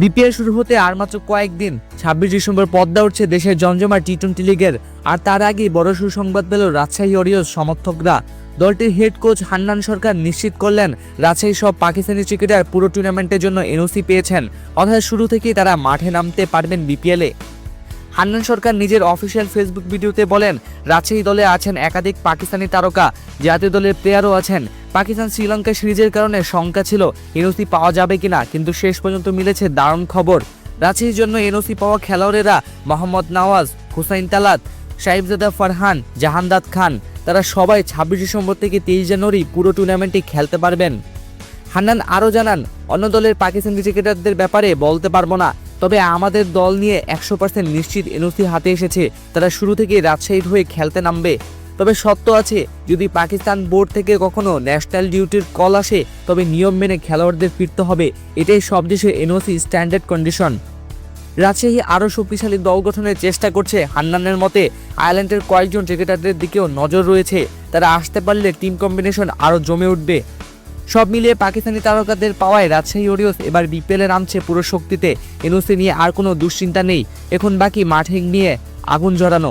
BPL শুরু হতে আর মাত্র কয়েকদিন, ছাব্বিশ ডিসেম্বর পদ্মা উঠছে দেশের জমজমার টি টোয়েন্টি লিগের। আর তার আগেই বড় সুসংবাদ পেল রাজশাহী অরিয়স সমর্থকরা। দলটির হেড কোচ হান্নান সরকার নিশ্চিত করলেন, রাজশাহী সব পাকিস্তানি ক্রিকেটার পুরো টুর্নামেন্টের জন্য এনওসি পেয়েছেন। অর্থাৎ শুরু থেকেই তারা মাঠে নামতে পারবেন বিপিএলে হান্নান সরকার নিজের অফিসিয়াল ফেসবুক ভিডিওতে বলেন, রাজশাহী দলে আছেন একাধিক পাকিস্তানি তারকা, জাতীয় দলের প্লেয়ারও আছেন। পাকিস্তান শ্রীলঙ্কা সিরিজের কারণে শঙ্কা ছিল, এনওসি পাওয়া যাবে কিনা, কিন্তু শেষ পর্যন্ত মিলেছে দারুণ খবর। রাজশাহীর জন্য এনওসি পাওয়া খেলোয়াড়েরা মোহাম্মদ নওয়াজ, হুসাইন তালাত, সাহিবজাদা ফারহান জাহানদাদ খান, তারা সবাই ছাব্বিশ ডিসেম্বর থেকে তেইশ জানুয়ারি পুরো টুর্নামেন্টটি খেলতে পারবেন। হান্নান আরও জানান, অন্য দলের পাকিস্তান ক্রিকেটারদের ব্যাপারে বলতে পারব না, তবে আমাদের দল নিয়ে একশো পার্সেন্ট নিশ্চিত এনওসি হাতে এসেছে, তারা শুরু থেকে রাজশাহীর হয়ে খেলতে নামবে। তবে সত্য আছে, যদি পাকিস্তান বোর্ড থেকে কখনো ন্যাশনাল ডিউটির কল আসে, তবে নিয়ম মেনে খেলোয়াড়দের ফিরতে হবে, এটাই সব দেশে এনওসি স্ট্যান্ডার্ড কন্ডিশন। রাজশাহী আরও শক্তিশালী দল গঠনের চেষ্টা করছে, হান্নানের মতে আয়ারল্যান্ডের কয়েকজন ক্রিকেটারদের দিকেও নজর রয়েছে, তারা আসতে পারলে টিম কম্বিনেশন আরও জমে উঠবে। সব মিলিয়ে পাকিস্তানি তারকাদের পাওয়ায় রাজশাহী ওরিয়স এবার বিপিএলে নামছে পুরো শক্তিতে, এনওসি নিয়ে আর কোনো দুশ্চিন্তা নেই, এখন বাকি মাঠে নিয়ে আগুন জড়ানো